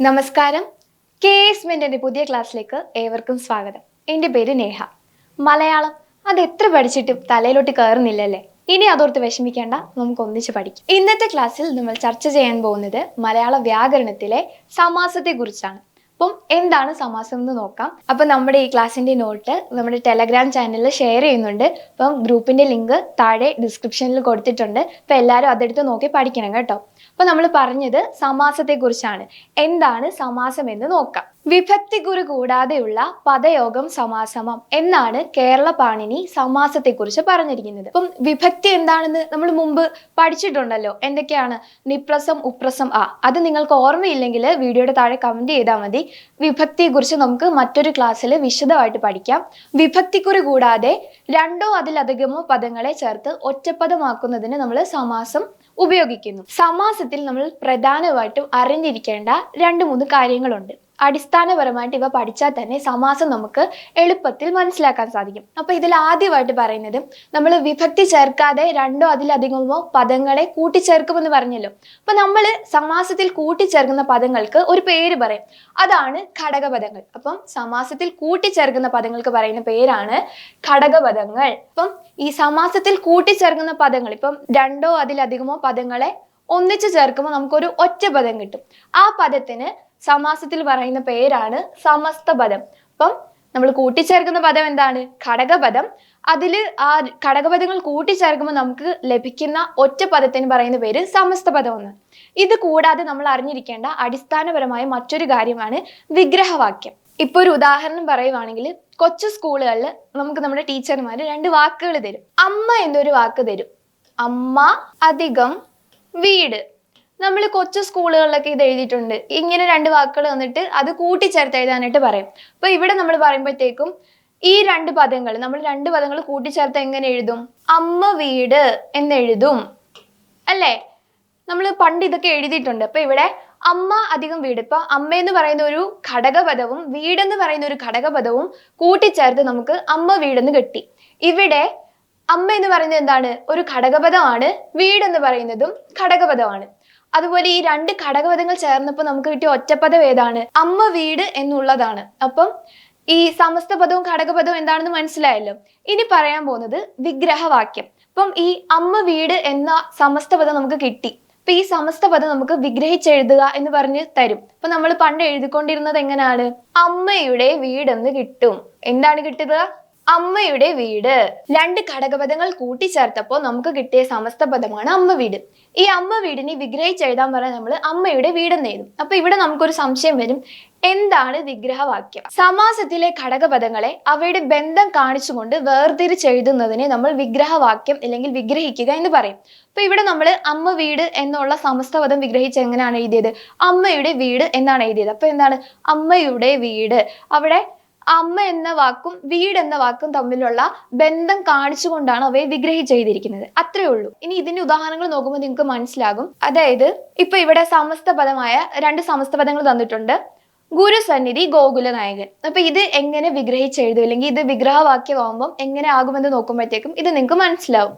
നമസ്കാരം. K S മെന്റിന്റെ പുതിയ ക്ലാസ്സിലേക്ക് ഏവർക്കും സ്വാഗതം. എന്റെ പേര് നേഹ. മലയാളം അത് എത്ര പഠിച്ചിട്ടും തലയിലോട്ട് കയറുന്നില്ലല്ലേ? ഇനി അതോർത്ത് വിഷമിക്കേണ്ട നമുക്ക് ഒന്നിച്ച് പഠിക്കാം. ഇന്നത്തെ ക്ലാസ്സിൽ നമ്മൾ ചർച്ച ചെയ്യാൻ പോകുന്നത് മലയാള വ്യാകരണത്തിലെ സമാസത്തെ കുറിച്ചാണ് അപ്പം എന്താണ് സമാസം എന്ന് നോക്കാം. അപ്പം നമ്മുടെ ഈ ക്ലാസ്സിന്റെ നോട്ട് നമ്മുടെ ടെലഗ്രാം ചാനലിൽ ഷെയർ ചെയ്യുന്നുണ്ട്. അപ്പം ഗ്രൂപ്പിന്റെ ലിങ്ക് താഴെ ഡിസ്ക്രിപ്ഷനിൽ കൊടുത്തിട്ടുണ്ട്. അപ്പം എല്ലാവരും അതെടുത്ത് നോക്കി പഠിക്കണം കേട്ടോ. അപ്പം നമ്മൾ പറഞ്ഞത് സമാസത്തെ കുറിച്ചാണ് എന്താണ് സമാസം എന്ന് നോക്കാം. വിഭക്തി കുറി കൂടാതെയുള്ള പദയോഗം സമാസമം എന്നാണ് കേരള പാണിനി സമാസത്തെ കുറിച്ച് പറഞ്ഞിരിക്കുന്നത്. അപ്പം വിഭക്തി എന്താണെന്ന് നമ്മൾ മുമ്പ് പഠിച്ചിട്ടുണ്ടല്ലോ. എന്തൊക്കെയാണ്? നിപ്രസം ഉപ്രസം ആ. അത് നിങ്ങൾക്ക് ഓർമ്മയില്ലെങ്കിൽ വീഡിയോയുടെ താഴെ കമന്റ് ചെയ്താൽ മതി. വിഭക്തിയെ കുറിച്ച് നമുക്ക് മറ്റൊരു ക്ലാസ്സിൽ വിശദമായിട്ട് പഠിക്കാം. വിഭക്തിക്കുറി കൂടാതെ രണ്ടോ അതിലധികമോ പദങ്ങളെ ചേർത്ത് ഒറ്റപ്പദമാക്കുന്നതിന് നമ്മൾ സമാസം ഉപയോഗിക്കുന്നു. സമാസത്തിൽ നമ്മൾ പ്രധാനമായിട്ടും അറിഞ്ഞിരിക്കേണ്ട രണ്ട് മൂന്ന് കാര്യങ്ങളുണ്ട്. അടിസ്ഥാനപരമായിട്ട് ഇവ പഠിച്ചാൽ തന്നെ സമാസം നമുക്ക് എളുപ്പത്തിൽ മനസ്സിലാക്കാൻ സാധിക്കും. അപ്പൊ ഇതിൽ ആദ്യമായിട്ട് പറയുന്നത് നമ്മൾ വിഭക്തി ചേർക്കാതെ രണ്ടോ അതിലധികമോ പദങ്ങളെ കൂട്ടിച്ചേർക്കുമെന്ന് പറഞ്ഞല്ലോ. അപ്പൊ നമ്മൾ സമാസത്തിൽ കൂട്ടിച്ചേർക്കുന്ന പദങ്ങൾക്ക് ഒരു പേര് പറയും. അതാണ് ഘടകപദങ്ങൾ. അപ്പം സമാസത്തിൽ കൂട്ടിച്ചേർക്കുന്ന പദങ്ങൾക്ക് പറയുന്ന പേരാണ് ഘടകപദങ്ങൾ. അപ്പം ഈ സമാസത്തിൽ കൂട്ടിച്ചേർക്കുന്ന പദങ്ങൾ ഇപ്പം രണ്ടോ അതിലധികമോ പദങ്ങളെ ഒന്നിച്ചു ചേർക്കുമ്പോൾ നമുക്കൊരു ഒറ്റ പദം കിട്ടും. ആ പദത്തിന് സമാസത്തിൽ പറയുന്ന പേരാണ് സമസ്ത പദം അപ്പം നമ്മൾ കൂട്ടിച്ചേർക്കുന്ന പദം എന്താണ്? ഘടകപദം. അതിൽ ആ ഘടകപദങ്ങൾ കൂട്ടിച്ചേർക്കുമ്പോൾ നമുക്ക് ലഭിക്കുന്ന ഒറ്റ പദത്തിന് പറയുന്ന പേര് സമസ്ത പദം ഇത് കൂടാതെ നമ്മൾ അറിഞ്ഞിരിക്കേണ്ട അടിസ്ഥാനപരമായ മറ്റൊരു കാര്യമാണ് വിഗ്രഹവാക്യം. ഇപ്പൊ ഒരു ഉദാഹരണം പറയുവാണെങ്കിൽ കൊച്ചു സ്കൂളുകളിൽ നമുക്ക് നമ്മുടെ ടീച്ചർമാർ രണ്ട് വാക്കുകൾ തരും. അമ്മ എന്നൊരു വാക്ക് തരും. അമ്മ അധികം വീട്. നമ്മൾ കൊച്ചു സ്കൂളുകളിലൊക്കെ ഇത് എഴുതിയിട്ടുണ്ട്. ഇങ്ങനെ രണ്ട് വാക്കുകൾ വന്നിട്ട് അത് കൂട്ടിച്ചേർത്ത് എഴുതാനായിട്ട് പറയും. അപ്പൊ ഇവിടെ നമ്മൾ പറയുമ്പോഴത്തേക്കും ഈ രണ്ട് പദങ്ങൾ നമ്മൾ രണ്ട് പദങ്ങൾ കൂട്ടിച്ചേർത്ത് എങ്ങനെ എഴുതും? അമ്മ വീട് എന്ന് എഴുതും അല്ലേ? നമ്മൾ പണ്ട് ഇതൊക്കെ എഴുതിയിട്ടുണ്ട്. അപ്പൊ ഇവിടെ അമ്മ അധികം വീട്. ഇപ്പൊ അമ്മ എന്ന് പറയുന്ന ഒരു ഘടകപദവും വീടെന്ന് പറയുന്ന ഒരു ഘടകപദവും കൂട്ടിച്ചേർത്ത് നമുക്ക് അമ്മ വീടെന്ന് കിട്ടി. ഇവിടെ അമ്മ എന്ന് പറയുന്നത് എന്താണ്? ഒരു ഘടകപദമാണ് വീടെന്ന് പറയുന്നതും ഘടകപദമാണ്. അതുപോലെ ഈ രണ്ട് ഘടകപദങ്ങൾ ചേർന്നപ്പോൾ നമുക്ക് കിട്ടിയ ഒറ്റപ്പദം ഏതാണ്? അമ്മ വീട് എന്നുള്ളതാണ്. അപ്പം ഈ സമസ്ത പദവും ഘടകപദവും എന്താണെന്ന് മനസ്സിലായല്ലോ? ഇനി പറയാൻ പോകുന്നത് വിഗ്രഹവാക്യം. അപ്പം ഈ അമ്മ വീട് എന്ന സമസ്ത പദം നമുക്ക് കിട്ടി. അപ്പൊ ഈ സമസ്ത പദം നമുക്ക് വിഗ്രഹിച്ചെഴുതുക എന്ന് പറഞ്ഞ് തരും. അപ്പൊ നമ്മൾ പണ്ട് എഴുതിക്കൊണ്ടിരുന്നത് എങ്ങനെയാണ് അമ്മയുടെ വീടെന്ന് കിട്ടും. എന്താണ് കിട്ടുക? അമ്മയുടെ വീട്. രണ്ട് ഘടകപദങ്ങൾ കൂട്ടിച്ചേർത്തപ്പോൾ നമുക്ക് കിട്ടിയ സമസ്ത പദമാണ് അമ്മ വീട്. ഈ അമ്മ വീടിനെ വിഗ്രഹിച്ചെഴുതാൻ പറഞ്ഞാൽ നമ്മൾ അമ്മയുടെ വീടെന്ന് എഴുതും. അപ്പൊ ഇവിടെ നമുക്കൊരു സംശയം വരും. എന്താണ് വിഗ്രഹവാക്യം? സമാസത്തിലെ ഘടകപദങ്ങളെ അവയുടെ ബന്ധം കാണിച്ചുകൊണ്ട് വേർതിരിച്ചെഴുതുന്നതിനെ നമ്മൾ വിഗ്രഹവാക്യം അല്ലെങ്കിൽ വിഗ്രഹിക്കുക എന്ന് പറയും. അപ്പൊ ഇവിടെ നമ്മൾ അമ്മ വീട് എന്നുള്ള സമസ്ത പദം വിഗ്രഹിച്ച് എങ്ങനെയാണ് എഴുതിയത്? അമ്മയുടെ വീട് എന്നാണ് എഴുതിയത്. അപ്പൊ എന്താണ്? അമ്മയുടെ വീട്. അവിടെ അമ്മ എന്ന വാക്കും വീട് എന്ന വാക്കും തമ്മിലുള്ള ബന്ധം കാണിച്ചുകൊണ്ടാണ് അവയെ വിഗ്രഹിച്ചെഴുതിയിരിക്കുന്നത് അത്രേ ഉള്ളൂ. ഇനി ഇതിന്റെ ഉദാഹരണങ്ങൾ നോക്കുമ്പോൾ നിങ്ങൾക്ക് മനസ്സിലാകും. അതായത് ഇപ്പൊ ഇവിടെ സമസ്ത പദമായ രണ്ട് സമസ്ത പദങ്ങൾ തന്നിട്ടുണ്ട്. ഗുരുസന്നിധി ഗോകുല നായകൻ. അപ്പൊ ഇത് എങ്ങനെ വിഗ്രഹിച്ചെഴുതും അല്ലെങ്കിൽ ഇത് വിഗ്രഹവാക്യമാകുമ്പോൾ എങ്ങനെ ആകുമെന്ന് നോക്കുമ്പോഴത്തേക്കും ഇത് നിങ്ങൾക്ക് മനസ്സിലാവും.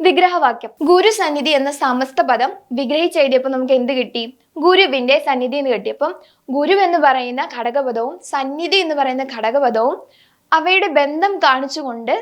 അപ്പം ഗുരു സന്നിധി എന്ന സമസ്ത പദം വിഗ്രഹിച്ചെഴുതിയപ്പോൾ നമുക്ക് എന്ത് കിട്ടി? ഗുരുവിന്റെ സന്നിധി എന്ന് കിട്ടി അപ്പം ഗുരു എന്ന് പറയുന്ന ഘടകപദവും സന്നിധി എന്ന് പറയുന്ന ഘടകപദവും അവയുടെ ബന്ധം കാണിച്ചുകൊണ്ട്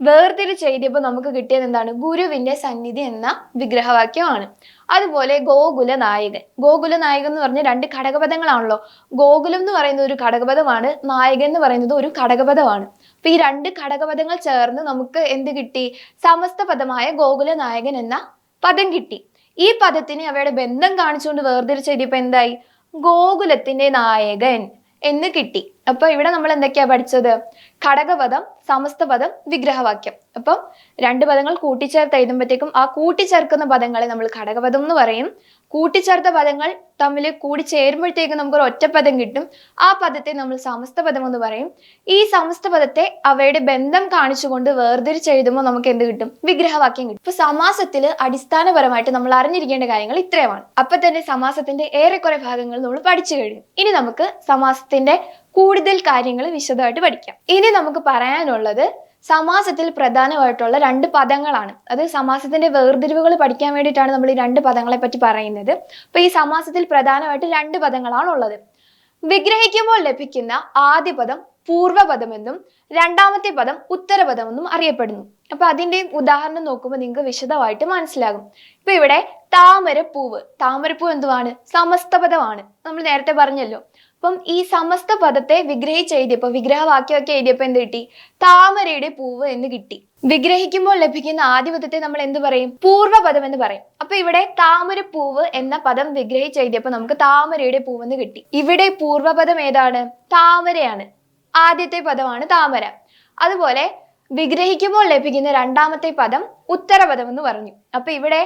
വേർതിരിച്ചെഴുതിയപ്പോൾ നമുക്ക് കിട്ടിയത് എന്താണ്? ഗുരുവിന്റെ സന്നിധി എന്ന വിഗ്രഹവാക്യമാണ്. അതുപോലെ ഗോകുല നായകൻ ഗോകുല നായകൻ എന്ന് പറഞ്ഞ രണ്ട് ഘടകപദങ്ങളാണല്ലോ. ഗോകുലം എന്ന് പറയുന്ന ഒരു ഘടകപദമാണ് നായകൻ എന്ന് പറയുന്നത് ഒരു ഘടകപദമാണ്. അപ്പൊ ഈ രണ്ട് ഘടകപദങ്ങൾ ചേർന്ന് നമുക്ക് എന്ത് കിട്ടി? സമസ്ത പദമായ ഗോകുല നായകൻ എന്ന പദം കിട്ടി. ഈ പദത്തിന് അവയുടെ ബന്ധം കാണിച്ചുകൊണ്ട് വേർതിരിച്ചെഴുതിയപ്പോ എന്തായി? ഗോകുലത്തിന്റെ നായകൻ എന്ന് കിട്ടി. അപ്പൊ ഇവിടെ നമ്മൾ എന്തൊക്കെയാ പഠിച്ചത്? ഘടകപദം സമസ്ത പദം വിഗ്രഹവാക്യം. അപ്പം രണ്ട് പദങ്ങൾ കൂട്ടിച്ചേർത്ത് എഴുതുമ്പോഴത്തേക്കും ആ കൂട്ടിച്ചേർക്കുന്ന പദങ്ങളെ നമ്മൾ ഘടകപദം എന്ന് പറയും. കൂട്ടിച്ചേർത്ത പദങ്ങൾ തമ്മിൽ കൂടി ചേരുമ്പോഴത്തേക്കും നമുക്കൊരു ഒറ്റപ്പദം കിട്ടും. ആ പദത്തെ നമ്മൾ സമസ്ത പദം എന്ന് പറയും. ഈ സമസ്ത പദത്തെ അവയുടെ ബന്ധം കാണിച്ചുകൊണ്ട് വേർതിരിച്ചെഴുതുമ്പോൾ നമുക്ക് എന്ത് കിട്ടും? വിഗ്രഹവാക്യം കിട്ടും. ഇപ്പൊ സമാസത്തിൽ അടിസ്ഥാനപരമായിട്ട് നമ്മൾ അറിഞ്ഞിരിക്കേണ്ട കാര്യങ്ങൾ ഇത്രയുമാണ്. അപ്പൊ തന്നെ സമാസത്തിന്റെ ഏറെക്കുറെ ഭാഗങ്ങൾ നമ്മൾ പഠിച്ചു കഴിഞ്ഞു. ഇനി നമുക്ക് സമാസത്തിന്റെ കൂടുതൽ കാര്യങ്ങൾ വിശദമായിട്ട് പഠിക്കാം. ഇനി നമുക്ക് പറയാനുള്ളത് സമാസത്തിൽ പ്രധാനമായിട്ടുള്ള രണ്ട് പദങ്ങളാണ്. അത് സമാസത്തിന്റെ വേർതിരിവുകൾ പഠിക്കാൻ വേണ്ടിയിട്ടാണ് നമ്മൾ ഈ രണ്ട് പദങ്ങളെ പറ്റി പറയുന്നത്. അപ്പൊ ഈ സമാസത്തിൽ പ്രധാനമായിട്ട് രണ്ട് പദങ്ങളാണ് ഉള്ളത്. വിഗ്രഹിക്കുമ്പോൾ ലഭിക്കുന്ന ആദ്യ പദം പൂർവപദമെന്നും രണ്ടാമത്തെ പദം ഉത്തരപദമെന്നും അറിയപ്പെടുന്നു. അപ്പൊ അതിന്റെ ഉദാഹരണം നോക്കുമ്പോൾ നിങ്ങൾക്ക് വിശദമായിട്ട് മനസ്സിലാകും. ഇപ്പൊ ഇവിടെ താമരപ്പൂവ്. താമരപ്പൂവ് എന്തുവാണ്? സമസ്തപദമാണ്. നമ്മൾ നേരത്തെ പറഞ്ഞല്ലോ. അപ്പം ഈ സമസ്ത പദത്തെ വിഗ്രഹിച്ച് എഴുതിയപ്പോ വിഗ്രഹവാക്യമൊക്കെ എഴുതിയപ്പോ എന്ത് കിട്ടി? താമരയുടെ പൂവ് എന്ന് കിട്ടി. വിഗ്രഹിക്കുമ്പോൾ ലഭിക്കുന്ന പദത്തെ നമ്മൾ എന്ത് പറയും? പൂർവപദം എന്ന് പറയും. അപ്പൊ ഇവിടെ താമര പൂവ് എന്ന പദം വിഗ്രഹിച്ച് എഴുതിയപ്പോ നമുക്ക് താമരയുടെ പൂവ് എന്ന് കിട്ടി. ഇവിടെ പൂർവപദം ഏതാണ്? താമരയാണ്. ആദ്യത്തെ പദമാണ് താമര. അതുപോലെ വിഗ്രഹിക്കുമ്പോൾ ലഭിക്കുന്ന രണ്ടാമത്തെ പദം ഉത്തരപദം എന്ന് പറഞ്ഞു. അപ്പൊ ഇവിടെ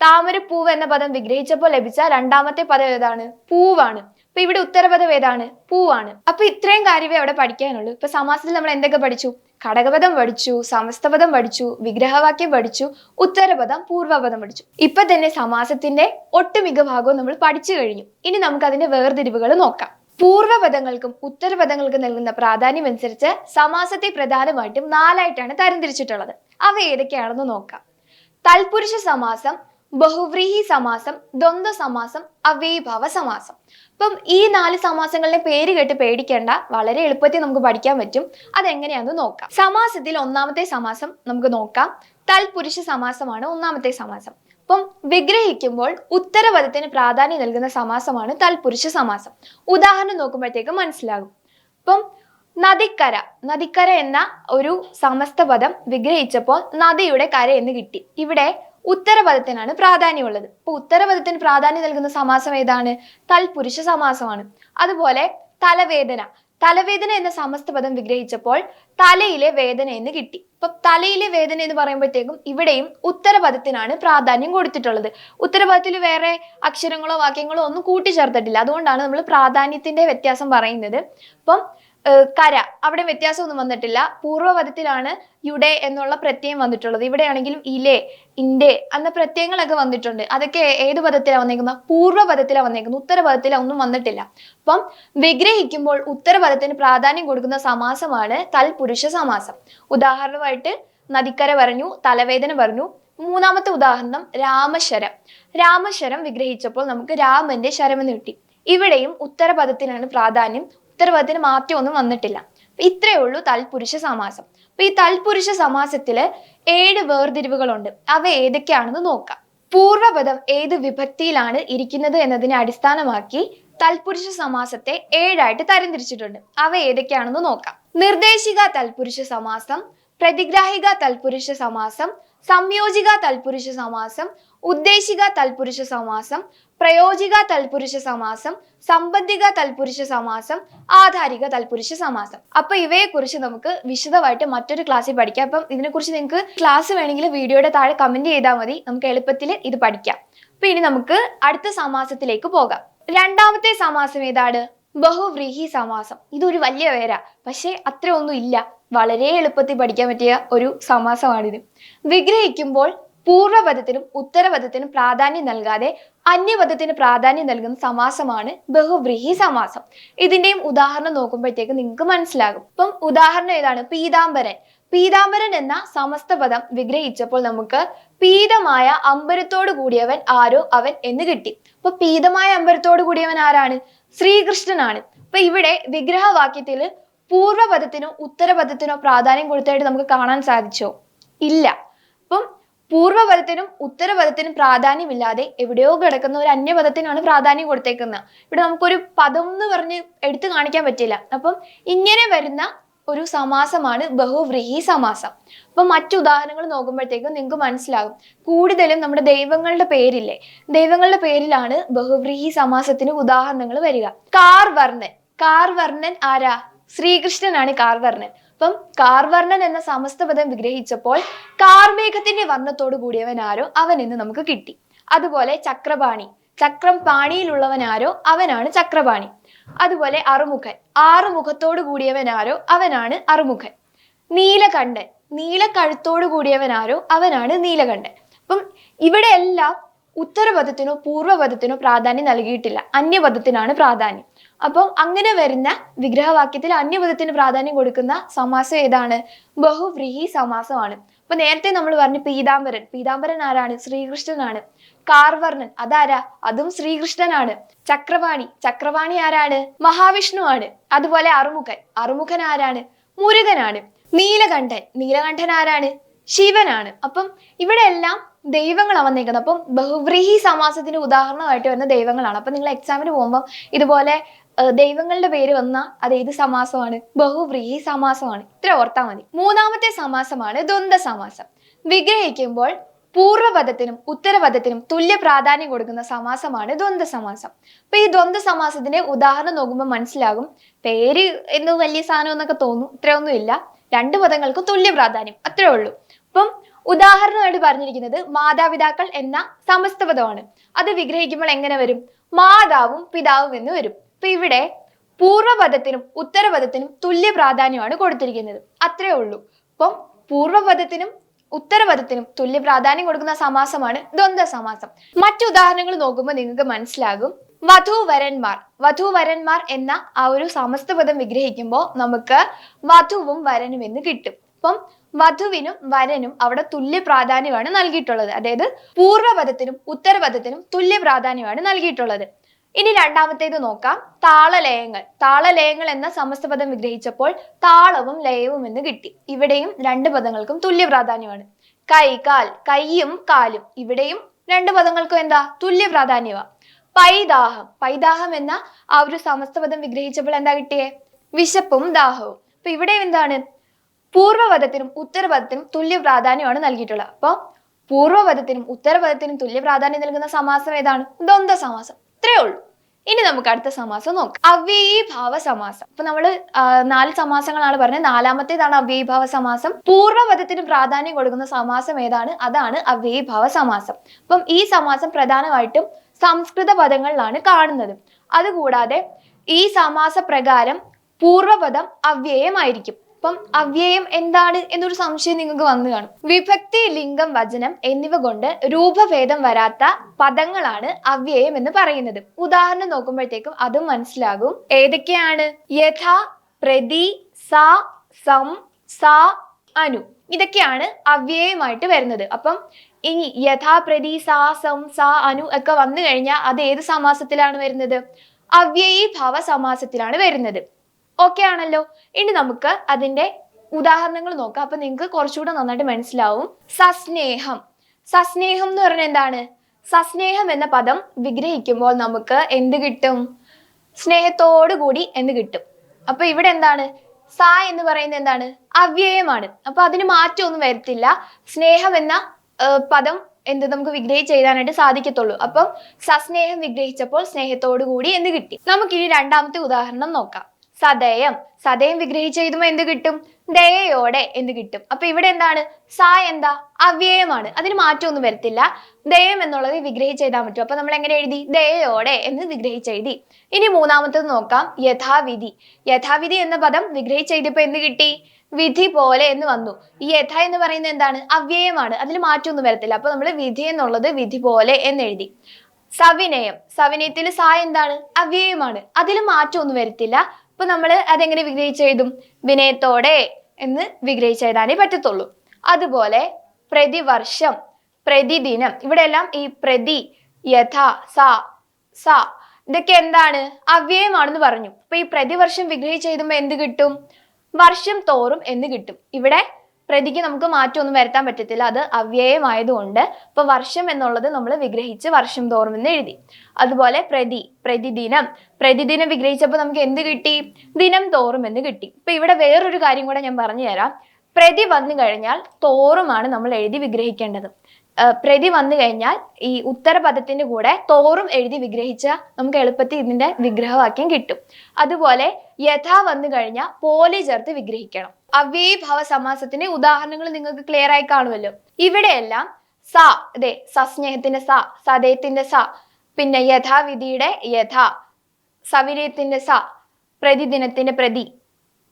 താമര പൂവ് എന്ന പദം വിഗ്രഹിച്ചപ്പോൾ ലഭിച്ച രണ്ടാമത്തെ പദം ഏതാണ്? പൂവാണ്. അപ്പൊ ഇവിടെ ഉത്തരപദം ഏതാണ്? പൂവാണ് അപ്പൊ ഇത്രയും കാര്യമേ അവിടെ പഠിക്കാനുള്ളൂ. ഇപ്പൊ സമാസത്തിൽ നമ്മൾ എന്തൊക്കെ പഠിച്ചു? ഘടകപദം പഠിച്ചു സമസ്തപദം പഠിച്ചു വിഗ്രഹവാക്യം പഠിച്ചു ഉത്തരപദം പൂർവപദം പഠിച്ചു. ഇപ്പൊ തന്നെ സമാസത്തിന്റെ ഒട്ടുമിക ഭാഗവും നമ്മൾ പഠിച്ചു കഴിഞ്ഞു. ഇനി നമുക്ക് അതിന്റെ വേർതിരിവുകൾ നോക്കാം. പൂർവപദങ്ങൾക്കും ഉത്തരപദങ്ങൾക്കും നൽകുന്ന പ്രാധാന്യം അനുസരിച്ച് സമാസത്തെ പ്രധാനമായിട്ടും നാലായിട്ടാണ് തരംതിരിച്ചിട്ടുള്ളത്. അവ ഏതൊക്കെയാണെന്ന് നോക്കാം. തൽപുരുഷ സമാസം ബഹുവ്രീഹി സമാസം ദ്വന്ദ്വ സമാസം അവ്യഭാവ സമാസം. അപ്പം ഈ നാല് സമാസങ്ങളുടെ പേര് കേട്ട് പേടിക്കേണ്ട വളരെ എളുപ്പത്തിൽ നമുക്ക് പഠിക്കാൻ പറ്റും. അതെങ്ങനെയാണെന്ന് നോക്കാം. സമാസത്തിൽ ഒന്നാമത്തെ സമാസം നമുക്ക് നോക്കാം. തൽപുരുഷ സമാസമാണ് ഒന്നാമത്തെ സമാസം. അപ്പം വിഗ്രഹിക്കുമ്പോൾ ഉത്തരപദത്തിന് പ്രാധാന്യം നൽകുന്ന സമാസമാണ് തൽപുരുഷ സമാസം. ഉദാഹരണം നോക്കുമ്പോഴത്തേക്ക് മനസ്സിലാകും. അപ്പം നദിക്കര നദിക്കര എന്ന ഒരു സമസ്ത പദം വിഗ്രഹിച്ചപ്പോൾ നദിയുടെ കര എന്ന് കിട്ടി. ഇവിടെ ഉത്തരപദത്തിനാണ് പ്രാധാന്യമുള്ളത്. അപ്പൊ ഉത്തരപദത്തിന് പ്രാധാന്യം നൽകുന്ന സമാസം ഏതാണ്? തൽപുരുഷ സമാസമാണ്. അതുപോലെ തലവേദന. തലവേദന എന്ന സമസ്ത പദം വിഗ്രഹിച്ചപ്പോൾ തലയിലെ വേദന എന്ന് കിട്ടി. ഇപ്പൊ തലയിലെ വേദന എന്ന് പറയുമ്പോഴത്തേക്കും ഇവിടെയും ഉത്തരപദത്തിനാണ് പ്രാധാന്യം കൊടുത്തിട്ടുള്ളത്. ഉത്തരപദത്തിൽ വേറെ അക്ഷരങ്ങളോ വാക്യങ്ങളോ ഒന്നും കൂട്ടിച്ചേർത്തിട്ടില്ല. അതുകൊണ്ടാണ് നമ്മൾ പ്രാധാന്യത്തിന്റെ വ്യത്യാസം പറയുന്നത്. അപ്പം കര. അവിടെ വ്യത്യാസമൊന്നും വന്നിട്ടില്ല. പൂർവപദത്തിലാണ് യുടെ എന്നുള്ള പ്രത്യയം വന്നിട്ടുള്ളത്. ഇവിടെയാണെങ്കിലും ഇലേ ഇന്റെ എന്ന പ്രത്യയങ്ങളൊക്കെ വന്നിട്ടുണ്ട്. അതൊക്കെ ഏത് പദത്തിലാണ് വന്നേക്കുന്നത്? പൂർവപദത്തിലാണ് വന്നേക്കുന്നത്. ഉത്തരപദത്തിലാണ് ഒന്നും വന്നിട്ടില്ല. അപ്പം വിഗ്രഹിക്കുമ്പോൾ ഉത്തരപദത്തിന് പ്രാധാന്യം കൊടുക്കുന്ന സമാസമാണ് തൽപുരുഷ സമാസം. ഉദാഹരണമായിട്ട് നദിക്കര പറഞ്ഞു തലവേദന പറഞ്ഞു. മൂന്നാമത്തെ ഉദാഹരണം രാമശരം. രാമശരം വിഗ്രഹിച്ചപ്പോൾ നമുക്ക് രാമന്റെ ശരമെന്ന് കിട്ടി. ഇവിടെയും ഉത്തരപദത്തിനാണ് പ്രാധാന്യം. ഉത്തരപദത്തിന് മാറ്റമൊന്നും വന്നിട്ടില്ല. അപ്പൊ ഇത്രയേ ഉള്ളൂ തൽപുരുഷ സമാസം. അപ്പൊ ഈ തൽപുരുഷ സമാസത്തിൽ ഏഴ് വേർതിരിവുകളുണ്ട്. അവ ഏതൊക്കെയാണെന്ന് നോക്കാം. പൂർവപദം ഏത് വിഭക്തിയിലാണ് ഇരിക്കുന്നത് എന്നതിനെ അടിസ്ഥാനമാക്കി തൽപുരുഷ സമാസത്തെ ഏഴായിട്ട് തരംതിരിച്ചിട്ടുണ്ട്. അവ ഏതൊക്കെയാണെന്ന് നോക്കാം. നിർദ്ദേശിക തൽപുരുഷ സമാസം പ്രതിഗ്രാഹിക തൽപുരുഷ സമാസം സംയോജിക തൽപുരുഷ സമാസം ഉദ്ദേശിക തൽപുരുഷ സമാസം പ്രയോജിക തൽപുരുഷ സമാസം സംബന്ധിക തൽപുരുഷ സമാസം ആധാരിക തൽപുരുഷ സമാസം. അപ്പൊ ഇവയെ കുറിച്ച് നമുക്ക് വിശദമായിട്ട് മറ്റൊരു ക്ലാസ്സിൽ പഠിക്കാം. അപ്പം ഇതിനെക്കുറിച്ച് നിങ്ങൾക്ക് ക്ലാസ് വേണമെങ്കിൽ വീഡിയോയുടെ താഴെ കമന്റ് ചെയ്താൽ മതി. നമുക്ക് എളുപ്പത്തിൽ ഇത് പഠിക്കാം. അപ്പൊ ഇനി നമുക്ക് അടുത്ത സമാസത്തിലേക്ക് പോകാം. രണ്ടാമത്തെ സമാസം ഏതാണ്? ബഹുവ്രീഹി സമാസം. ഇതൊരു വലിയ പേരാ പക്ഷേ അത്ര ഒന്നും ഇല്ല. വളരെ എളുപ്പത്തിൽ പഠിക്കാൻ പറ്റിയ ഒരു സമാസമാണിത്. വിഗ്രഹിക്കുമ്പോൾ പൂർവപദത്തിനും ഉത്തരപദത്തിനും പ്രാധാന്യം നൽകാതെ അന്യപദത്തിന് പ്രാധാന്യം നൽകുന്ന സമാസമാണ് ബഹുവ്രീഹി സമാസം. ഇതിന്റെയും ഉദാഹരണം നോക്കുമ്പോഴത്തേക്ക് നിങ്ങൾക്ക് മനസ്സിലാകും. ഇപ്പം ഉദാഹരണം ഏതാണ്? പീതാംബരൻ. പീതാംബരൻ എന്ന സമസ്ത പദം വിഗ്രഹിച്ചപ്പോൾ നമുക്ക് പീതമായ അമ്പരത്തോട് കൂടിയവൻ ആരോ അവൻ എന്ന് കിട്ടി. അപ്പൊ പീതമായ അമ്പരത്തോട് കൂടിയവൻ ആരാണ്? ശ്രീകൃഷ്ണനാണ്. അപ്പൊ ഇവിടെ വിഗ്രഹവാക്യത്തിൽ പൂർവപദത്തിനോ ഉത്തരപദത്തിനോ പ്രാധാന്യം കൊടുത്തായിട്ട് നമുക്ക് കാണാൻ സാധിച്ചോ? ഇല്ല. പൂർവപദത്തിനും ഉത്തരപദത്തിനും പ്രാധാന്യമില്ലാതെ എവിടെയോ കിടക്കുന്ന ഒരു അന്യപദത്തിനാണ് പ്രാധാന്യം കൊടുത്തേക്കുന്നത്. ഇവിടെ നമുക്കൊരു പദം എന്ന് പറഞ്ഞ് എടുത്തു കാണിക്കാൻ പറ്റില്ല. അപ്പം ഇങ്ങനെ വരുന്ന ഒരു സമാസമാണ് ബഹുവ്രീഹി സമാസം. അപ്പൊ മറ്റു ഉദാഹരണങ്ങൾ നോക്കുമ്പോഴത്തേക്കും നിങ്ങൾക്ക് മനസ്സിലാകും. കൂടുതലും നമ്മുടെ ദൈവങ്ങളുടെ പേരില്ലേ? ദൈവങ്ങളുടെ പേരിലാണ് ബഹുവ്രീഹി സമാസത്തിന് ഉദാഹരണങ്ങൾ വരിക. കാർവർണൻ. കാർവർണൻ ആരാ? ശ്രീകൃഷ്ണനാണ് കാർവർണൻ. അപ്പം കാർവർണൻ എന്ന സമസ്ത പദം വിഗ്രഹിച്ചപ്പോൾ കാർമേഘത്തിന്റെ വർണത്തോട് കൂടിയവൻ ആരോ? അവൻ എന്ന് നമുക്ക് കിട്ടി. അതുപോലെ ചക്രപാണി. ചക്രം പാണിയിലുള്ളവൻ ആരോ? അവനാണ് ചക്രപാണി. അതുപോലെ അറുമുഖൻ. ആറു മുഖത്തോട് കൂടിയവൻ ആരോ? അവനാണ് അറുമുഖൻ. നീലകണ്ഠൻ. നീലക്കഴുത്തോട് കൂടിയവൻ ആരോ? അവനാണ് നീലകണ്ഠൻ. അപ്പം ഇവിടെയെല്ലാം ഉത്തരപദത്തിനോ പൂർവപദത്തിനോ പ്രാധാന്യം നൽകിയിട്ടില്ല. അന്യപദത്തിനാണ് പ്രാധാന്യം. അപ്പം അങ്ങനെ വരുന്ന വിഗ്രഹവാക്യത്തിൽ അന്യപദത്തിന് പ്രാധാന്യം കൊടുക്കുന്ന സമാസം ഏതാണ്? ബഹുവ്രീഹി സമാസമാണ്. അപ്പൊ നേരത്തെ നമ്മൾ പറഞ്ഞു പീതാംബരൻ. പീതാംബരൻ ആരാണ്? ശ്രീകൃഷ്ണനാണ്. കാർവർണൻ. അതാരാ? അതും ശ്രീകൃഷ്ണനാണ്. ചക്രവാണി. ചക്രവാണി ആരാണ്? മഹാവിഷ്ണു ആണ് അതുപോലെ അറുമുഖൻ. അറുമുഖൻ ആരാണ്? മുരുകനാണ്. നീലകണ്ഠൻ. നീലകണ്ഠൻ ആരാണ്? ശിവനാണ്. അപ്പം ഇവിടെ എല്ലാം ദൈവങ്ങളാണ് വന്നിരിക്കുന്നത്. അപ്പം ബഹുവ്രീഹി സമാസത്തിന് ഉദാഹരണമായിട്ട് വരുന്ന ദൈവങ്ങളാണ്. അപ്പം നിങ്ങൾ എക്സാമിന് പോകുമ്പോൾ ഇതുപോലെ ദൈവങ്ങളുടെ പേര് വന്ന അത് ഏത് സമാസമാണ്? ബഹുവ്രീഹി സമാസമാണ്. ഇത്ര ഓർത്താൽ മതി. മൂന്നാമത്തെ സമാസമാണ് ദ്വന്ദ് സമാസം. വിഗ്രഹിക്കുമ്പോൾ പൂർവപദത്തിനും ഉത്തരപദത്തിനും തുല്യ പ്രാധാന്യം കൊടുക്കുന്ന സമാസമാണ് ദ്വന്ദ് സമാസം. അപ്പൊ ഈ ദ്വന്ദ് സമാസത്തിന്റെ ഉദാഹരണം നോക്കുമ്പോൾ മനസ്സിലാകും. പേര് എന്തോ വലിയ സാധനം എന്നൊക്കെ തോന്നും. ഇത്രയൊന്നും ഇല്ല രണ്ട് പദങ്ങൾക്കും തുല്യ പ്രാധാന്യം. അത്രേ ഉള്ളൂ. അപ്പം ഉദാഹരണമായിട്ട് പറഞ്ഞിരിക്കുന്നത് മാതാപിതാക്കൾ എന്ന സമസ്തപദമാണ്. അത് വിഗ്രഹിക്കുമ്പോൾ എങ്ങനെ വരും? മാതാവും പിതാവും എന്ന് വരും. അപ്പൊ ഇവിടെ പൂർവപദത്തിനും ഉത്തരപദത്തിനും തുല്യ പ്രാധാന്യമാണ് കൊടുത്തിരിക്കുന്നത്. അത്രേ ഉള്ളൂ. അപ്പം പൂർവപദത്തിനും ഉത്തരപദത്തിനും തുല്യ പ്രാധാന്യം കൊടുക്കുന്ന സമാസമാണ് ദ്വന്ദ്വ സമാസം മറ്റു ഉദാഹരണങ്ങൾ നോക്കുമ്പോൾ നിങ്ങൾക്ക് മനസ്സിലാകും. വധുവരന്മാർ വധുവരന്മാർ എന്ന ആ ഒരു സമസ്ത പദം വിഗ്രഹിക്കുമ്പോൾ നമുക്ക് വധുവും വരനും എന്ന് കിട്ടും. അപ്പം വധുവിനും വരനും അവിടെ തുല്യ പ്രാധാന്യമാണ് നൽകിയിട്ടുള്ളത്. അതായത് പൂർവപദത്തിനും ഉത്തരപദത്തിനും തുല്യ പ്രാധാന്യമാണ് നൽകിയിട്ടുള്ളത്. ഇനി രണ്ടാമത്തേത് നോക്കാം. താളലയങ്ങൾ. താളലയങ്ങൾ എന്ന സമസ്ത പദം വിഗ്രഹിച്ചപ്പോൾ താളവും ലയവും എന്ന് കിട്ടി. ഇവിടെയും രണ്ട് പദങ്ങൾക്കും തുല്യ പ്രാധാന്യമാണ്. കൈ കാൽ. കൈയും കാലും. ഇവിടെയും രണ്ട് പദങ്ങൾക്കും എന്താ? തുല്യ പ്രാധാന്യമാ പൈദാഹം. പൈദാഹം എന്ന ആ ഒരു സമസ്ത പദം വിഗ്രഹിച്ചപ്പോൾ എന്താ കിട്ടിയേ? വിശപ്പും ദാഹവും. അപ്പൊ ഇവിടെ എന്താണ്? പൂർവപദത്തിനും ഉത്തരപദത്തിനും തുല്യ പ്രാധാന്യമാണ് നൽകിയിട്ടുള്ളത്. അപ്പോൾ പൂർവപദത്തിനും ഉത്തരപദത്തിനും തുല്യ പ്രാധാന്യം നൽകുന്ന സമാസം ഏതാണ്? ദ്വന്ദ്വ സമാസം. ഇത്രയേ ഉള്ളൂ. ഇനി നമുക്ക് അടുത്ത സമാസം നോക്കാം. അവ്യയീഭാവ സമാസം. അപ്പൊ നമ്മൾ നാല് സമാസങ്ങളാണ് പറഞ്ഞത്. നാലാമത്തേതാണ് അവ്യയീഭാവ സമാസം. പൂർവപദത്തിന് പ്രാധാന്യം കൊടുക്കുന്ന സമാസം ഏതാണ്? അതാണ് അവ്യയീഭാവ സമാസം. അപ്പം ഈ സമാസം പ്രധാനമായിട്ടും സംസ്കൃത പദങ്ങളിലാണ് കാണുന്നത്. അതുകൂടാതെ ഈ സമാസ പ്രകാരം പൂർവപദം അവ്യയമായിരിക്കും. അപ്പം അവ്യയം എന്താണ് എന്നൊരു സംശയം നിങ്ങൾക്ക് വന്നു കാണും. വിഭക്തി ലിംഗം വചനം എന്നിവ കൊണ്ട് രൂപഭേദം വരാത്ത പദങ്ങളാണ് അവ്യയം എന്ന് പറയുന്നത്. ഉദാഹരണം നോക്കുമ്പോഴത്തേക്കും അതും മനസ്സിലാകും. ഏതൊക്കെയാണ്? യഥ പ്രതി സ സം സ അനു. ഇതൊക്കെയാണ് അവ്യയമായിട്ട് വരുന്നത്. അപ്പം ഇനി യഥാ പ്രതി സാ സം സാ അനു ഒക്കെ വന്നു കഴിഞ്ഞാൽ അത് ഏത് സമാസത്തിലാണ് വരുന്നത്? അവ്യയീഭാവ സമാസത്തിലാണ് വരുന്നത്. ഓക്കെ ആണല്ലോ. ഇനി നമുക്ക് അതിന്റെ ഉദാഹരണങ്ങൾ നോക്കാം. അപ്പൊ നിങ്ങൾക്ക് കുറച്ചുകൂടെ നന്നായിട്ട് മനസ്സിലാവും. സസ്നേഹം. സസ്നേഹം എന്ന് പറഞ്ഞാൽ എന്താണ്? സസ്നേഹം എന്ന പദം വിഗ്രഹിക്കുമ്പോൾ നമുക്ക് എന്ത് കിട്ടും? സ്നേഹത്തോടു കൂടി എന്ന് കിട്ടും? അപ്പൊ ഇവിടെ എന്താണ്? സ എന്ന് പറയുന്നത് എന്താണ്? അവ്യയമാണ്. അപ്പൊ അതിന് മാറ്റമൊന്നും വരത്തില്ല. സ്നേഹം എന്ന പദം എന്ത് നമുക്ക് വിഗ്രഹിച്ച് എഴുതാനായിട്ട് സാധിക്കത്തുള്ളൂ. അപ്പം സസ്നേഹം വിഗ്രഹിച്ചപ്പോൾ സ്നേഹത്തോടു കൂടി എന്ന് കിട്ടി? നമുക്ക് ഇനി രണ്ടാമത്തെ ഉദാഹരണം നോക്കാം. സദയം സദയം വിഗ്രഹിച്ച് എഴുതുമ്പോൾ എന്ത് കിട്ടും? ദയയോടെ എന്ന് കിട്ടും? അപ്പൊ ഇവിടെ എന്താണ്? സ എന്താ? അവ്യയമാണ്. അതിന് മാറ്റമൊന്നും വരത്തില്ല. ദയം എന്നുള്ളത് വിഗ്രഹിച്ച് എഴുതാൻ പറ്റും. അപ്പൊ നമ്മൾ എങ്ങനെ എഴുതി? ദയോടെ എന്ന് വിഗ്രഹിച്ച് എഴുതി ഇനി മൂന്നാമത്തത് നോക്കാം. യഥാവിധി. യഥാവിധി എന്ന പദം വിഗ്രഹിച്ച് എഴുതിയപ്പോ എന്ത് കിട്ടി? വിധി പോലെ എന്ന് വന്നു. ഈ യഥ എന്ന് പറയുന്നത് എന്താണ്? അവ്യയമാണ്. അതിൽ മാറ്റമൊന്നും വരത്തില്ല. അപ്പൊ നമ്മൾ വിധി എന്നുള്ളത് വിധി പോലെ എന്ന് എഴുതി. സവിനയം. സവിനയത്തിൽ സ എന്താണ്? അവ്യയമാണ്. അതിൽ മാറ്റമൊന്നും വരത്തില്ല. അപ്പൊ നമ്മൾ അതെങ്ങനെ വിഗ്രഹിച്ച് എഴുതും? വിനയത്തോടെ എന്ന് വിഗ്രഹിച്ച് എഴുതാനേ പറ്റത്തുള്ളൂ. അതുപോലെ പ്രതിവർഷം പ്രതിദിനം ഇവിടെ എല്ലാം ഈ പ്രതി യഥ സ സ ഇതൊക്കെ എന്താണ്? അവ്യയമാണെന്ന് പറഞ്ഞു. അപ്പൊ ഈ പ്രതിവർഷം വിഗ്രഹിച്ച് എഴുതുമ്പോൾ എന്ത് കിട്ടും? വർഷം തോറും എന്ന് കിട്ടും. ഇവിടെ പ്രതിക്ക് നമുക്ക് മാറ്റമൊന്നും വരുത്താൻ പറ്റത്തില്ല. അത് അവ്യയമായതുകൊണ്ട് ഇപ്പൊ വർഷം എന്നുള്ളത് നമ്മൾ വിഗ്രഹിച്ച് വർഷം തോറും എന്ന് എഴുതി. അതുപോലെ പ്രതി പ്രതിദിനം. പ്രതിദിനം വിഗ്രഹിച്ചപ്പോൾ നമുക്ക് എന്ത് കിട്ടി? ദിനം തോറും എന്ന് കിട്ടി. ഇപ്പൊ ഇവിടെ വേറൊരു കാര്യം കൂടെ ഞാൻ പറഞ്ഞു തരാം പ്രതി വന്നു കഴിഞ്ഞാൽ തോറുമാണ് നമ്മൾ എഴുതി വിഗ്രഹിക്കേണ്ടത്. പ്രതി വന്നു കഴിഞ്ഞാൽ ഈ ഉത്തരപദത്തിന്റെ കൂടെ തോറും എഴുതി വിഗ്രഹിച്ച നമുക്ക് എളുപ്പത്തിൽ ഇതിന്റെ വിഗ്രഹവാക്യം കിട്ടും. അതുപോലെ യഥാ വന്നു കഴിഞ്ഞാൽ പോലെ ചേർത്ത് വിഗ്രഹിക്കണം. അവ്യഭവ സമാസത്തിന്റെ ഉദാഹരണങ്ങൾ നിങ്ങൾക്ക് ക്ലിയർ ആയി കാണുമല്ലോ. ഇവിടെയെല്ലാം സ അതെ സസ്നേഹത്തിന്റെ സ സദയത്തിന്റെ സ പിന്നെ യഥാവിധിയുടെ യഥ സവിനയത്തിന്റെ സ പ്രതിദിനത്തിന്റെ പ്രതി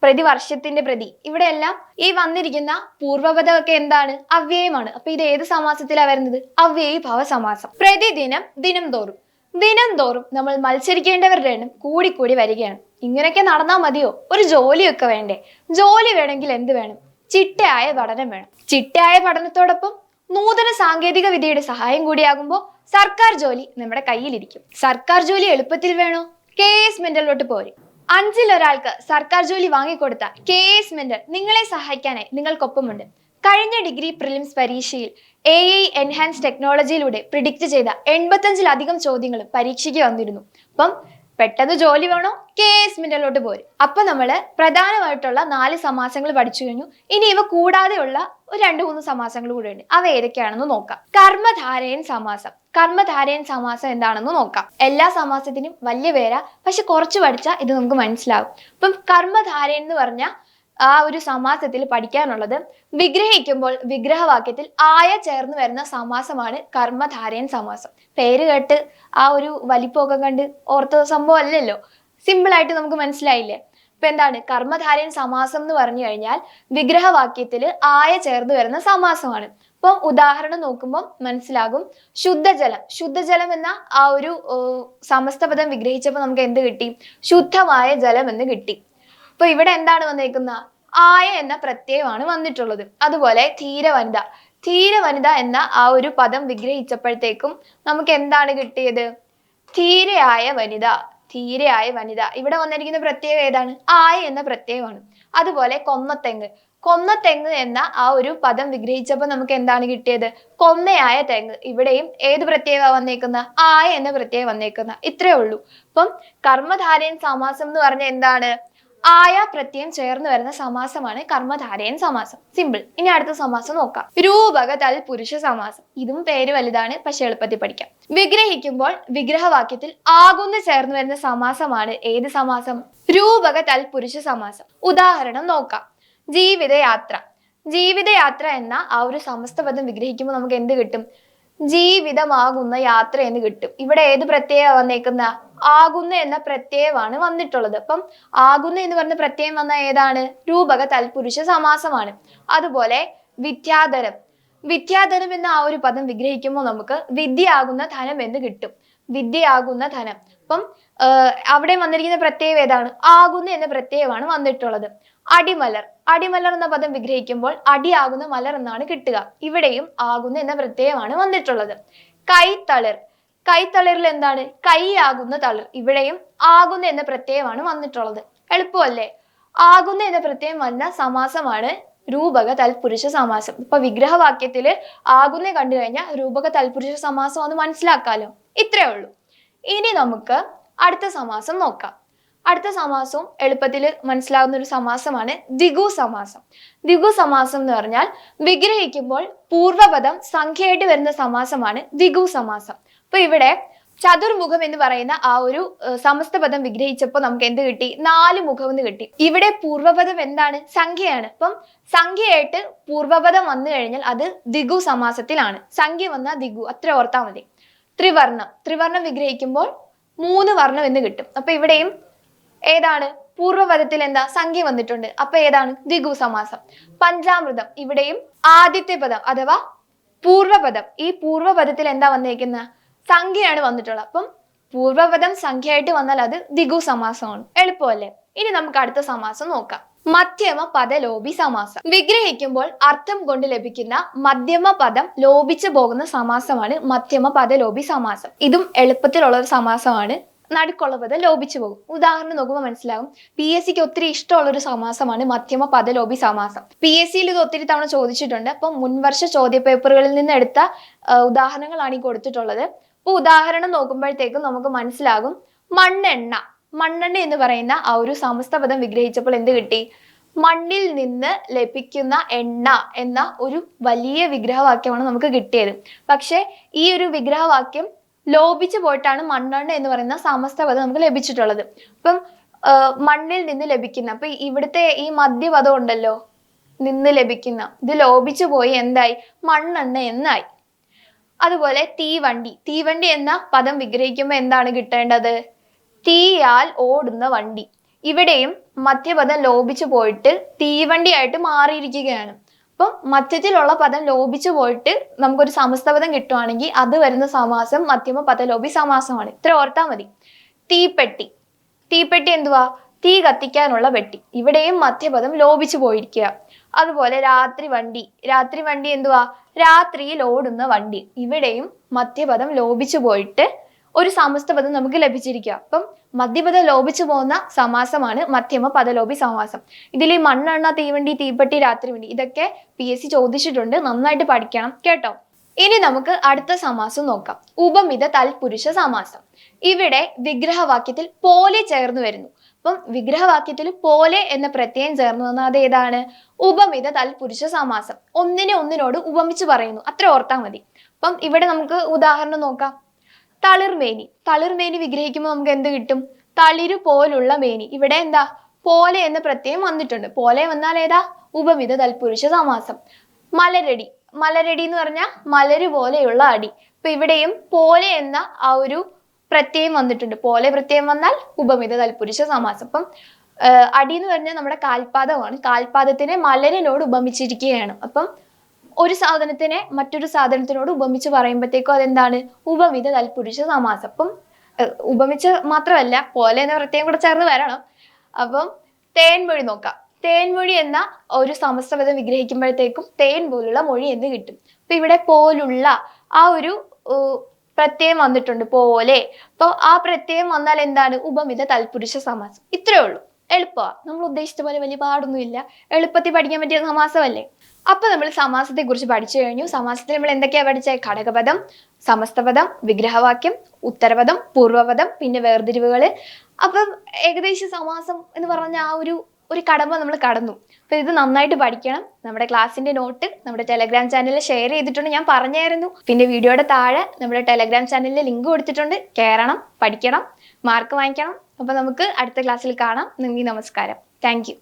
പ്രതിവർഷത്തിന്റെ പ്രതി. ഇവിടെയെല്ലാം ഈ വന്നിരിക്കുന്ന പൂർവപദമൊക്കെ എന്താണ്? അവ്യയമാണ്. അപ്പൊ ഇത് ഏത് സമാസത്തിലാ വരുന്നത്? അവ്യയീഭാവ സമാസം പ്രതിദിനം ദിനം തോറും ദിനം തോറും നമ്മൾ മത്സരിക്കേണ്ടവരുടെ എണ്ണം കൂടിക്കൂടി വരികയാണ്. ഇങ്ങനെയൊക്കെ നടന്നാൽ മതിയോ? ഒരു ജോലിയൊക്കെ വേണ്ടേ? ജോലി വേണമെങ്കിൽ എന്ത് വേണം? ചിട്ടയായ പഠനം വേണം. ചിട്ടയായ പഠനത്തോടൊപ്പം നൂതന സാങ്കേതിക വിദ്യയുടെ സഹായം കൂടിയാകുമ്പോൾ സർക്കാർ ജോലി നമ്മുടെ കയ്യിലിരിക്കും. സർക്കാർ ജോലി എളുപ്പത്തിൽ വേണോ? കെ എസ് മെന്റലിലോട്ട് പോരും. അഞ്ചിൽ ഒരാൾക്ക് സർക്കാർ ജോലി വാങ്ങിക്കൊടുത്ത കെ എസ് മെന്റർ നിങ്ങളെ സഹായിക്കാനായി നിങ്ങൾക്കൊപ്പമുണ്ട്. കഴിഞ്ഞ ഡിഗ്രി പ്രിലിംസ് പരീക്ഷയിൽ എ ഐ എൻഹാൻസ് ടെക്നോളജിയിലൂടെ പ്രിഡിക്റ്റ് ചെയ്ത എൺപത്തഞ്ചിലധികം ചോദ്യങ്ങളും പരീക്ഷയ്ക്ക് വന്നിരുന്നു. അപ്പം പെട്ടെന്ന് ജോലി വേണോ? കേസ് മിന്നലോട്ട് പോരും. അപ്പൊ നമ്മൾ പ്രധാനമായിട്ടുള്ള നാല് സമാസങ്ങൾ പഠിച്ചു കഴിഞ്ഞു. ഇനി ഇവ കൂടാതെയുള്ള ഒരു രണ്ട് മൂന്ന് സമാസങ്ങൾ കൂടെ ഉണ്ട്. അവ ഏതൊക്കെയാണെന്ന് നോക്കാം. കർമ്മധാരയൻ സമാസം. കർമ്മധാരയൻ സമാസം എന്താണെന്ന് നോക്കാം. എല്ലാ സമാസത്തിനും വലിയ പേരാ. പക്ഷെ കുറച്ച് പഠിച്ചാൽ ഇത് നമുക്ക് മനസ്സിലാവും. അപ്പം കർമ്മധാരയൻ എന്ന് പറഞ്ഞ ആ ഒരു സമാസത്തിൽ പഠിക്കാനുള്ളത്. വിഗ്രഹിക്കുമ്പോൾ വിഗ്രഹവാക്യത്തിൽ ആയ ചേർന്ന് വരുന്ന സമാസമാണ് കർമ്മധാരയൻ സമാസം. പേര് കേട്ട് ആ ഒരു വലിപ്പമൊക്കെ കണ്ട് ഓർത്ത സംഭവം അല്ലല്ലോ. സിമ്പിൾ ആയിട്ട് നമുക്ക് മനസ്സിലായില്ലേ? ഇപ്പൊ എന്താണ്? കർമ്മധാരയൻ സമാസം എന്ന് പറഞ്ഞു കഴിഞ്ഞാൽ വിഗ്രഹവാക്യത്തിൽ ആയ ചേർന്ന് വരുന്ന സമാസമാണ്. ഇപ്പം ഉദാഹരണം നോക്കുമ്പോൾ മനസ്സിലാകും. ശുദ്ധജലം. ശുദ്ധജലം എന്ന ആ ഒരു സമസ്തപദം സമസ്ത പദം വിഗ്രഹിച്ചപ്പോൾ നമുക്ക് എന്ത് കിട്ടി? ശുദ്ധമായ ജലം എന്ന് കിട്ടി. അപ്പൊ ഇവിടെ എന്താണ് വന്നേക്കുന്ന ആയ എന്ന പ്രത്യയമാണ് വന്നിട്ടുള്ളത്. അതുപോലെ ധീര വനിത. ധീര വനിത എന്ന ആ ഒരു പദം വിഗ്രഹിച്ചപ്പോഴത്തേക്കും നമുക്ക് എന്താണ് കിട്ടിയത്? ധീരയായ വനിത. ധീരയായ വനിത. ഇവിടെ വന്നിരിക്കുന്ന പ്രത്യേകം ഏതാണ്? ആയ എന്ന പ്രത്യയമാണ്. അതുപോലെ കൊന്നത്തെങ്ങ് കൊന്നത്തെങ്ങ് എന്ന ആ ഒരു പദം വിഗ്രഹിച്ചപ്പോൾ നമുക്ക് എന്താണ് കിട്ടിയത്? കൊന്നയായ തെങ്ങ്. ഇവിടെയും ഏത് പ്രത്യേക വന്നേക്കുന്ന? ആയ എന്ന പ്രത്യേകം വന്നേക്കുന്ന. ഇത്രയേ ഉള്ളൂ. അപ്പം കർമ്മധാരയൻ സമാസം എന്ന് പറഞ്ഞ എന്താണ്? ആയ പ്രത്യയം ചേർന്ന് വരുന്ന സമാസമാണ് കർമ്മധാരയൻ സമാസം. സിമ്പിൾ ഇനി അടുത്ത സമാസം നോക്കാം. രൂപക തൽ പുരുഷ സമാസം. ഇതും പേര് വലുതാണ് പക്ഷെ എളുപ്പത്തിൽ പഠിക്കാം. വിഗ്രഹിക്കുമ്പോൾ വിഗ്രഹവാക്യത്തിൽ ആകുന്ന് ചേർന്ന് വരുന്ന സമാസമാണ് ഏത് സമാസം? രൂപക തൽ പുരുഷ സമാസം. ഉദാഹരണം നോക്കാം. ജീവിതയാത്ര. ജീവിതയാത്ര എന്ന ആ ഒരു സമസ്ത പദം വിഗ്രഹിക്കുമ്പോൾ നമുക്ക് എന്ത് കിട്ടും? ജീവിതമാകുന്ന യാത്ര എന്ന് കിട്ടും. ഇവിടെ ഏത് പ്രത്യയ വന്നേക്കുന്ന? ആകുന്ന എന്ന പ്രത്യയമാണ് വന്നിട്ടുള്ളത്. അപ്പം ആകുന്ന എന്ന് പറഞ്ഞ പ്രത്യയം വന്ന ഏതാണ്? രൂപക തൽപുരുഷ സമാസമാണ്. അതുപോലെ വിദ്യാധരം. വിദ്യാധനം എന്ന ആ ഒരു പദം വിഗ്രഹിക്കുമ്പോൾ നമുക്ക് വിദ്യയാകുന്ന ധനം എന്ന് കിട്ടും. വിദ്യയാകുന്ന ധനം. അപ്പം അവിടെ വന്നിരിക്കുന്ന പ്രത്യയം ഏതാണ്? ആകുന്ന എന്ന പ്രത്യയമാണ് വന്നിട്ടുള്ളത്. അടിമലർ. അടിമലർ എന്ന പദം വിഗ്രഹിക്കുമ്പോൾ അടിയാകുന്ന മലർ എന്നാണ് കിട്ടുക. ഇവിടെയും ആകുന്ന എന്ന പ്രത്യയമാണ് വന്നിട്ടുള്ളത്. കൈത്തളിർ. കൈത്തളിറിൽ എന്താണ്? കൈയാകുന്ന തളിർ. ഇവിടെയും ആകുന്ന എന്ന പ്രത്യയമാണ് വന്നിട്ടുള്ളത്. എളുപ്പമല്ലേ? ആകുന്ന എന്ന പ്രത്യയം വന്ന സമാസമാണ് രൂപക തൽപുരുഷ സമാസം. ഇപ്പൊ വിഗ്രഹവാക്യത്തിൽ ആകുന്ന കണ്ടു കഴിഞ്ഞാൽ രൂപക തൽപുരുഷ സമാസം ഒന്ന് മനസ്സിലാക്കാലോ? ഇത്രേ ഉള്ളൂ. ഇനി നമുക്ക് അടുത്ത സമാസം നോക്കാം. അടുത്ത സമാസവും എളുപ്പത്തിൽ മനസ്സിലാകുന്ന ഒരു സമാസമാണ് ദിഗു സമാസം. ദിഗു സമാസം എന്ന് പറഞ്ഞാൽ വിഗ്രഹിക്കുമ്പോൾ പൂർവപദം സംഖ്യയായിട്ട് വരുന്ന സമാസമാണ് ദിഗു സമാസം. അപ്പൊ ഇവിടെ ചതുർമുഖം എന്ന് പറയുന്ന ആ ഒരു സമസ്ത പദം വിഗ്രഹിച്ചപ്പോൾ നമുക്ക് എന്ത് കിട്ടി? നാല് മുഖം എന്ന് കിട്ടി. ഇവിടെ പൂർവപദം എന്താണ്? സംഖ്യയാണ്. അപ്പം സംഖ്യയായിട്ട് പൂർവപദം വന്നു കഴിഞ്ഞാൽ അത് ദിഗു സമാസത്തിലാണ്. സംഖ്യ വന്നാൽ ദിഗു അത്ര ഓർത്താൽ മതി. ത്രിവർണം ത്രിവർണം വിഗ്രഹിക്കുമ്പോൾ മൂന്ന് വർണം എന്ന് കിട്ടും. അപ്പൊ ഇവിടെയും ഏതാണ്? പൂർവപദത്തിൽ എന്താ? സംഖ്യ വന്നിട്ടുണ്ട്. അപ്പൊ ഏതാണ്? ദിഗു സമാസം. പഞ്ചാമൃതം. ഇവിടെയും ആദ്യത്തെ പദം അഥവാ പൂർവപദം ഈ പൂർവപദത്തിൽ എന്താ വന്നേക്കുന്ന? സംഖ്യയാണ് വന്നിട്ടുള്ളത്. അപ്പം പൂർവപദം സംഖ്യയായിട്ട് വന്നാൽ അത് ദിഗു സമാസമാണ്. എളുപ്പമല്ലേ? ഇനി നമുക്ക് അടുത്ത സമാസം നോക്കാം. മധ്യമ പദ ലോപി സമാസം. വിഗ്രഹിക്കുമ്പോൾ അർത്ഥം കൊണ്ട് ലഭിക്കുന്ന മധ്യമ പദം ലോപിച്ചു പോകുന്ന സമാസമാണ് മധ്യമ പദ ലോപി സമാസം. ഇതും എളുപ്പത്തിലുള്ള ഒരു സമാസമാണ്. നടുക്കുള്ള പദം ലോപിച്ചു പോകും. ഉദാഹരണം നോക്കുമ്പോൾ മനസ്സിലാകും. പി എസ് സിക്ക് ഒത്തിരി ഇഷ്ടമുള്ള ഒരു സമാസമാണ് മധ്യമ പദ പദലോപി സമാസം. പി എസ് സിയിൽ ഇത് ഒത്തിരി തവണ ചോദിച്ചിട്ടുണ്ട്. അപ്പം മുൻവർഷ ചോദ്യ പേപ്പറുകളിൽ നിന്ന് എടുത്ത ഉദാഹരണങ്ങളാണ് ഈ കൊടുത്തിട്ടുള്ളത്. അപ്പോൾ ഉദാഹരണം നോക്കുമ്പോഴത്തേക്കും നമുക്ക് മനസ്സിലാകും മണ്ണെണ്ണ. മണ്ണെണ്ണ എന്ന് പറയുന്ന ആ ഒരു സമസ്ത പദം വിഗ്രഹിച്ചപ്പോൾ എന്ത് കിട്ടി? മണ്ണിൽ നിന്ന് ലഭിക്കുന്ന എണ്ണ എന്ന ഒരു വലിയ വിഗ്രഹവാക്യമാണ് നമുക്ക് കിട്ടിയത്. പക്ഷേ ഈ ഒരു വിഗ്രഹവാക്യം ലോപിച്ചു പോയിട്ടാണ് മണ്ണെണ്ണ എന്ന് പറയുന്ന സമസ്ത പദം നമുക്ക് ലഭിച്ചിട്ടുള്ളത്. അപ്പം മണ്ണിൽ നിന്ന് ലഭിക്കുന്ന അപ്പൊ ഇവിടുത്തെ ഈ മദ്യപദം ഉണ്ടല്ലോ? നിന്ന് ലഭിക്കുന്ന. ഇത് ലോപിച്ചു പോയി എന്തായി? മണ്ണെണ്ണ എന്നായി. അതുപോലെ തീവണ്ടി. തീവണ്ടി എന്ന പദം വിഗ്രഹിക്കുമ്പോൾ എന്താണ് കിട്ടേണ്ടത്? തീയാൽ ഓടുന്ന വണ്ടി. ഇവിടെയും മധ്യപദം ലോപിച്ചു പോയിട്ട് തീവണ്ടിയായിട്ട് മാറിയിരിക്കുകയാണ്. അപ്പം മധ്യത്തിലുള്ള പദം ലോപിച്ചു പോയിട്ട് നമുക്കൊരു സമസ്തപദം കിട്ടുവാണെങ്കിൽ അത് വരുന്ന സമാസം മധ്യമ പദലോപി സമാസമാണ്. ഇത്ര ഓർത്താൽ മതി. തീപ്പെട്ടി. തീപ്പെട്ടി എന്തുവാ? തീ കത്തിക്കാനുള്ള പെട്ടി. ഇവിടെയും മധ്യപദം ലോപിച്ചു പോയിരിക്കുക. അതുപോലെ രാത്രി വണ്ടി. രാത്രി വണ്ടി എന്തുവാ? രാത്രിയിൽ ഓടുന്ന വണ്ടി. ഇവിടെയും മധ്യപദം ലോപിച്ചു പോയിട്ട് ഒരു സമസ്തപദം നമുക്ക് ലഭിച്ചിരിക്കുക അപ്പം മധ്യപദം ലോപിച്ചു പോകുന്ന സമാസമാണ് മധ്യമ പദലോപി സമാസം. ഇതിൽ ഈ മണ്ണെണ്ണ തീവണ്ടി തീപ്പെട്ടി രാത്രി വണ്ടി ഇതൊക്കെ പി എസ് സി ചോദിച്ചിട്ടുണ്ട്. നന്നായിട്ട് പഠിക്കണം കേട്ടോ. ഇനി നമുക്ക് അടുത്ത സമാസം നോക്കാം. ഉപമിത തൽപുരുഷ സമാസം. ഇവിടെ വിഗ്രഹവാക്യത്തിൽ പോലെ ചേർന്ന് വരുന്നു. അപ്പം വിഗ്രഹവാക്യത്തിൽ പോലെ എന്ന പ്രത്യയം ചേർന്ന് വന്നാൽ അത് ഏതാണ്? ഉപമിത തൽപുരുഷ സമാസം. ഒന്നിനെ ഒന്നിനോട് ഉപമിച്ച് പറയുന്നു. അത്ര ഓർത്താൽ മതി. അപ്പം ഇവിടെ നമുക്ക് ഉദാഹരണം നോക്കാം. തളിർമേനി. തളിർമേനി വിഗ്രഹിക്കുമ്പോൾ നമുക്ക് എന്ത് കിട്ടും? തളിര് പോലുള്ള മേനി. ഇവിടെ എന്താ? പോലെ എന്ന പ്രത്യയം വന്നിട്ടുണ്ട്. പോലെ വന്നാൽ ഏതാ? ഉപമിത തൽപുരുഷ സമാസം. മലരടി. മലരടി എന്ന് പറഞ്ഞാൽ മലര് പോലെയുള്ള അടി. ഇപ്പൊ ഇവിടെയും പോലെ എന്ന ആ ഒരു പ്രത്യയം വന്നിട്ടുണ്ട്. പോലെ പ്രത്യയം വന്നാൽ ഉപമിത തൽപുരുഷ സമാസം. അപ്പം അടി എന്ന് പറഞ്ഞാൽ നമ്മുടെ കാൽപാദമാണ്. കാൽപാദത്തിനെ മലരിനോട് ഉപമിച്ചിരിക്കുകയാണ്. അപ്പം ഒരു സാധനത്തിനെ മറ്റൊരു സാധനത്തിനോട് ഉപമിച്ച് പറയുമ്പോഴത്തേക്കും അതെന്താണ്? ഉപമിത തൽപുരുഷ സമാസം. അപ്പം ഉപമിച്ച് മാത്രമല്ല പോലെ എന്ന പ്രത്യേകം കൂടെ ചേർന്ന് വരണം. അപ്പം തേൻമൊഴി നോക്കാം. തേൻമൊഴി എന്ന ഒരു സമസ്തപദം വിഗ്രഹിക്കുമ്പോഴത്തേക്കും തേൻ പോലുള്ള മൊഴി എന്ന് കിട്ടും. അപ്പൊ ഇവിടെ പോലുള്ള ആ ഒരു പ്രത്യയം വന്നിട്ടുണ്ട് പോലെ. അപ്പോൾ ആ പ്രത്യയം വന്നാൽ എന്താണ്? ഉപമിത തൽപുരുഷ സമാസം. ഇത്രയേ ഉള്ളൂ. എളുപ്പമാണ് നമ്മൾ ഉദ്ദേശിച്ച പോലെ വലിയ പാടൊന്നുമില്ല. എളുപ്പത്തിൽ പഠിക്കാൻ പറ്റിയ സമാസമല്ലേ? അപ്പൊ നമ്മൾ സമാസത്തെ കുറിച്ച് പഠിച്ചു കഴിഞ്ഞു. സമാസത്തിൽ നമ്മൾ എന്തൊക്കെയാ പഠിച്ചത് ഘടകപദം സമസ്തപദം വിഗ്രഹവാക്യം ഉത്തരപദം പൂർവപദം പിന്നെ വേർതിരിവുകൾ അപ്പം ഏകദേശം സമാസം എന്ന് പറഞ്ഞ ആ ഒരു ഒരു കടമ നമ്മൾ കടന്നു. അപ്പൊ ഇത് നന്നായിട്ട് പഠിക്കണം. നമ്മുടെ ക്ലാസ്സിന്റെ നോട്ട് നമ്മുടെ ടെലഗ്രാം ചാനലിൽ ഷെയർ ചെയ്തിട്ടുണ്ട്. ഞാൻ പറഞ്ഞായിരുന്നു. പിന്നെ വീഡിയോയുടെ താഴെ നമ്മുടെ ടെലഗ്രാം ചാനലിൽ ലിങ്ക് കൊടുത്തിട്ടുണ്ട്. കയറണം പഠിക്കണം മാർക്ക് വാങ്ങിക്കണം. അപ്പൊ നമുക്ക് അടുത്ത ക്ലാസ്സിൽ കാണാം. നന്ദി നമസ്കാരം. താങ്ക്